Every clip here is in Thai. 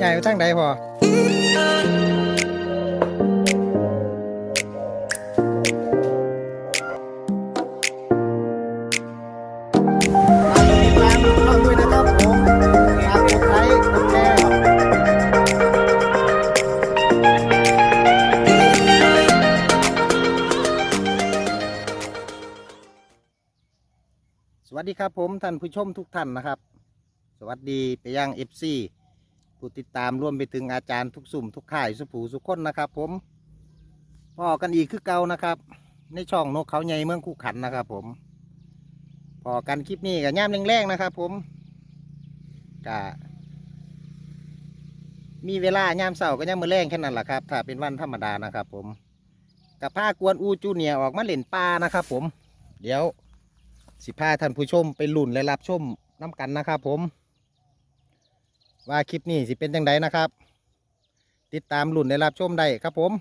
ใหญ่ไปทางใดพอติดตามช่องด้วยนะครับผมฝากกดไลค์กดแชร์สวัสดีครับผมท่านผู้ชมทุกท่านนะครับ สวัสดีไปยังเอฟซี ผู้ติดตามร่วมไปถึงอาจารย์ทุกสุ่มทุกข่ายสุผูสุคนนะครับ ผมพอกันอีกคือเก่านะครับ ในช่องนกเขาใหญ่เมืองคู่ขันนะครับ ผมพอกันคลิปนี้กับย่ามแรงๆนะครับ ผมกะมีเวลาย่ามเสาร์ก็ย่ามมือแรงแค่นั้นแหละครับถ้าเป็นวันธรรมดานะครับ ผมกับผ้ากวนอูจูเนียออกมาเล่นปลานะครับ ผม เดี๋ยวสิพาท่านผู้ชมไปลุ่นและรับชมน้ำกันนะครับ ผม ว่าคลิปนี้สิเป็นยังไงนะครับ ติดตามหลุ่นในรับชมได้ครับผม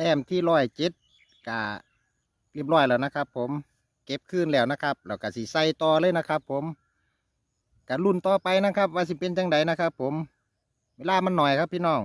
แต้มที่ร้อยเจ็ดกะเรียบร้อยแล้วนะครับ ผมเก็บคืนแล้วนะครับแล้วก็สีใส่ต่อเลยนะครับ ผมกะรุ่นต่อไปนะครับ ว่าสิเป็นจังไดนะครับ ผม เวลามันหน่อยครับพี่น้อง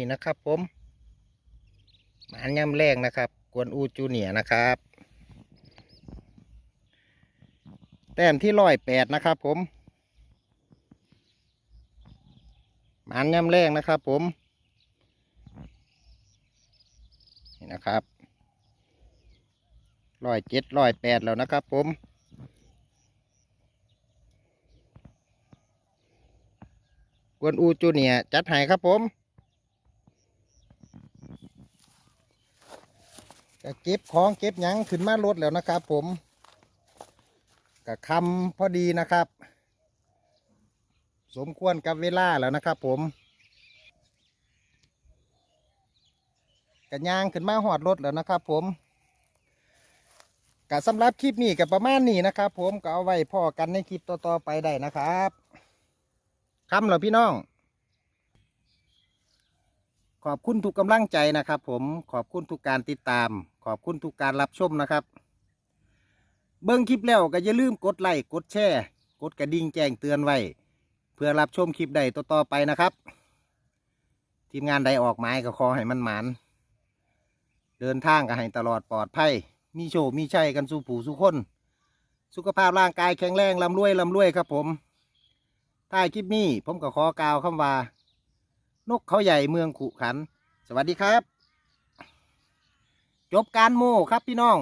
นี่นะครับ ผมหมานย่ำแรงนะครับ กวนอูจูเนียนะครับ แต้มที่ร้อยแปดนะครับ ผมหมานย่ำแรงนะครับ ผมนี่นะครับร้อยเจ็ดร้อยแปดแล้วนะครับ ผมกวนอูจูเนียจัดให้ครับผม ก็เก็บของเก็บหยังขึ้นมารถแล้วนะครับ ผมก็คำพอดีนะครับ สมควรกับเวลาแล้วนะครับ ผมกะยางขึ้นมาหอดรถแล้วนะครับ ผมกะสำหรับคลิปนี้กับประมาณนี้นะครับ ผมก็เอาไว้พ่อกันในคลิปต่อๆไปได้นะครับคำเหรอพี่น้อง ขอบคุณทุกกำลังใจนะครับ ผมขอบคุณทุกการติดตาม ขอบคุณทุกการรับชมนะครับ เบิ้งคลิปแล้วก็อย่าลืมกดไลค์กดแชร์กดกระดิ่งแจ้งเตือนไว้ เพื่อรับชมคลิปใดต่อๆไปนะครับ ทีมงานใดออกหมายก็ขอให้มันหมานเดินทางก็ให้ตลอดปลอดภัยมีโชคมีชัยกันสู่ผู้สู่คน สุขภาพร่างกายแข็งแรงลำรวยลำรวยครับผมถ้าคลิปนี้ผมก็ขอกล่าวคำว่า นกเขาใหญ่เมืองขุขัน สวัสดีครับ จบการโม่ครับพี่น้อง